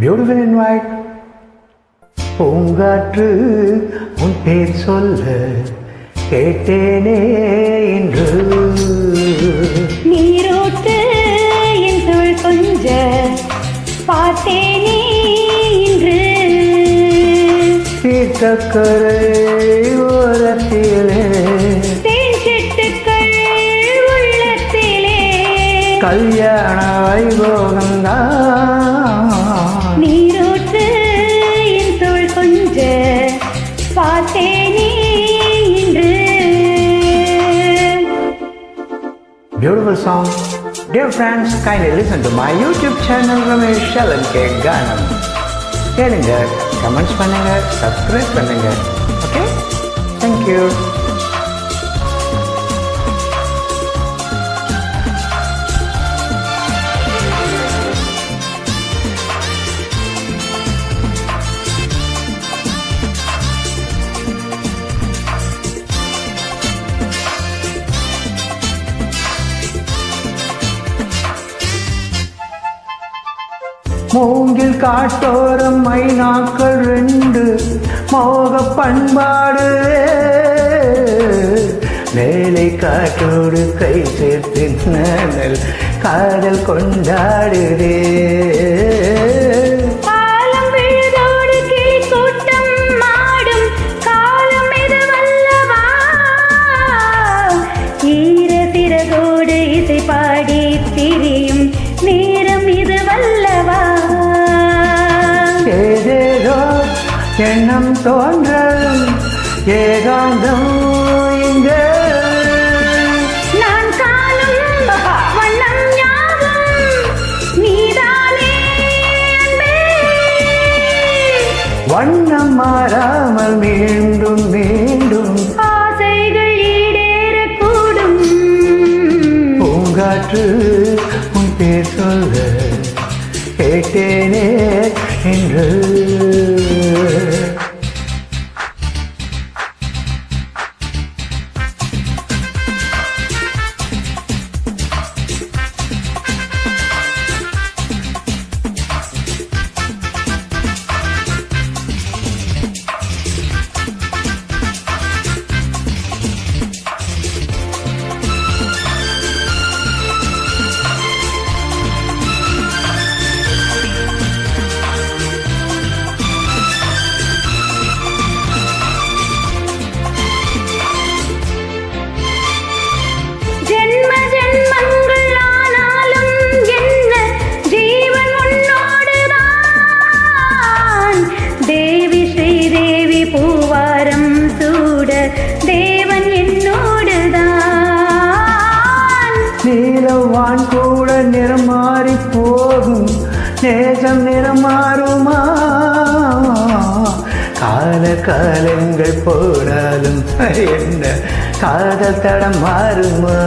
Beautiful white பூங்காற்று உன் பேர் சொல்ல கேட்டேனே இன்று. நீரோட்டு என் தோள் கொஞ்ச பார்த்தேனே இன்று. தீர்த்தக்கரை ஓரத்திலே. கல்யாண வைபோகம்தான் பார்த்தேனே இன்று Beautiful song. Dear friends, kindly listen to my YouTube channel Ramesh Shalan K Ganam. கேளுங்க கமெண்ட்ஸ் பண்ணுங்க சப்ஸ்கிரைப் பண்ணுங்க ஓகே தேங்க்யூ மூங்கில் காட்டோரம் மைனாக்கள் ரெண்டு மோக பண்பாடு. மேலை காட்டோடு கை சேர்த்து நனல் காதல் கொண்டாடுதே. எண்ணம் தோன்றும் ஏகாந்தம் இங்கே. நான் காணும் வண்ணம் யாவும் நீதானே. வண்ணம் மாறாமல் மீண்டும் மீண்டும். ஆசைகள் ஈடேறக்கூடும். பூங்காற்று உன் பேர் சொல்ல கேட்டேனே என்று. நீலவான் கூட நிறம் மாறி போகும். நேசம் நிறம் மாறுமா கால காலங்கள் போனாலும் என்ன? காதல் தடம் மாறுமா?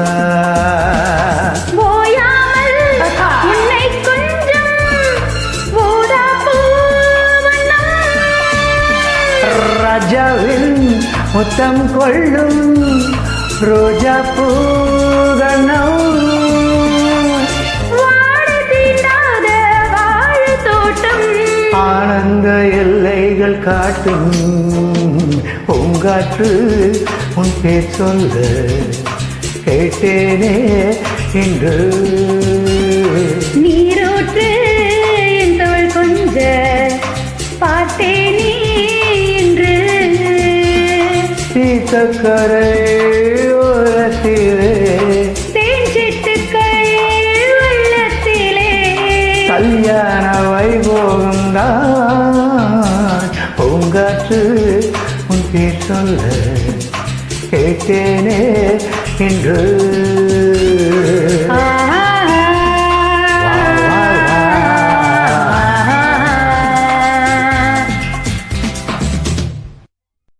ராஜாவின் முத்தம் கொள்ளும் ரோஜா பூகணம் ஆனந்த எல்லைகள் காட்டும் பூங்காற்று உன் பேர் சொல்ல கேட்டேனே இன்று நீரோற்று என் கொஞ்ச பார்த்தேனே என்று. சீத்தக்கரை பூங்காற்று உன் பேர் சொல்ல கேட்டேனே என்று.